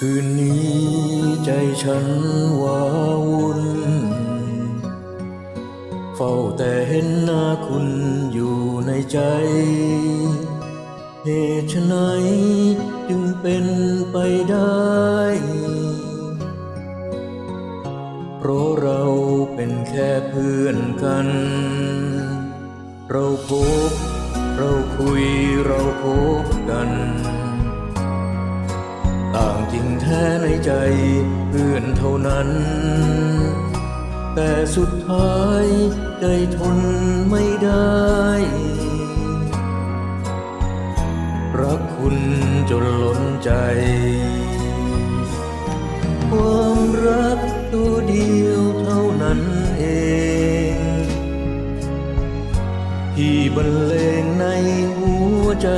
คืนนี้ใจฉันว้าวุ่น เฝ้าแต่เห็นหน้าคุณอยู่ในใจเหตุไฉนจึงเป็นไปได้ เพราะเราเป็นแค่เพื่อนกัน เราพบ เราคุยเราพบกัน ริงแท้ในใจเพื่อนเท่านั้น แต่สุดท้ายใจทนไม่ได้ รักคุณจนล้นใจ ความรักตัวเดียวเท่านั้นเองที่บรรเลงในหัวใจ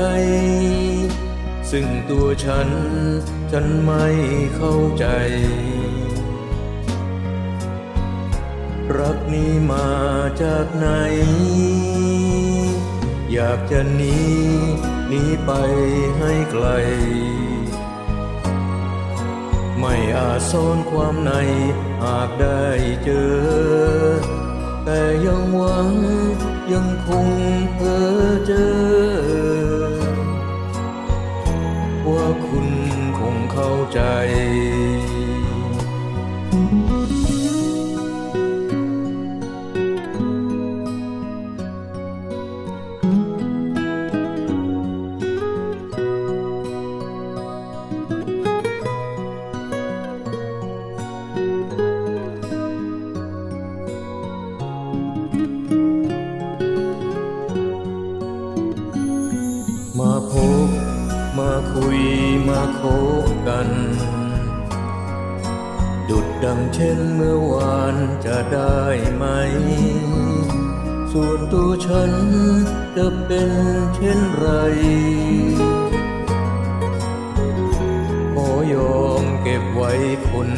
ซึ่งตัวฉัน ฉันไม่เข้าใจ รักนี้มาจากไหน อยากจะหนีหนีไปให้ไกล ไม่อาจซ่อนความในหากได้เจอ แต่ยังหวังยังคงเพ้อเจอ ว่าคุณคงเข้าใจ มีมาคบกัน ดุดดังเช่นเมื่อวานจะได้ไหม ส่วนตัวฉันจะเป็นเช่นไรขอยอมเก็บไว้คน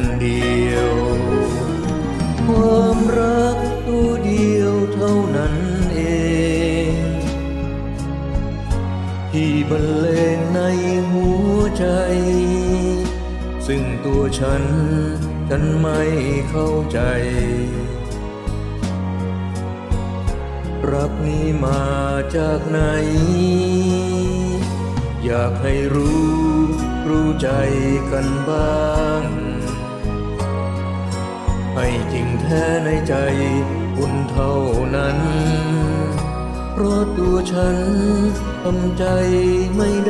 ใจ ซึ่งตัวฉัน ฉันไม่เข้าใจ รักนี้มาจากไหน อยากให้รู้ รู้ใจกันบ้างให้จริงแท้ในใจคุณเท่านั้น เพราะตัวฉันทำใจไม่ได้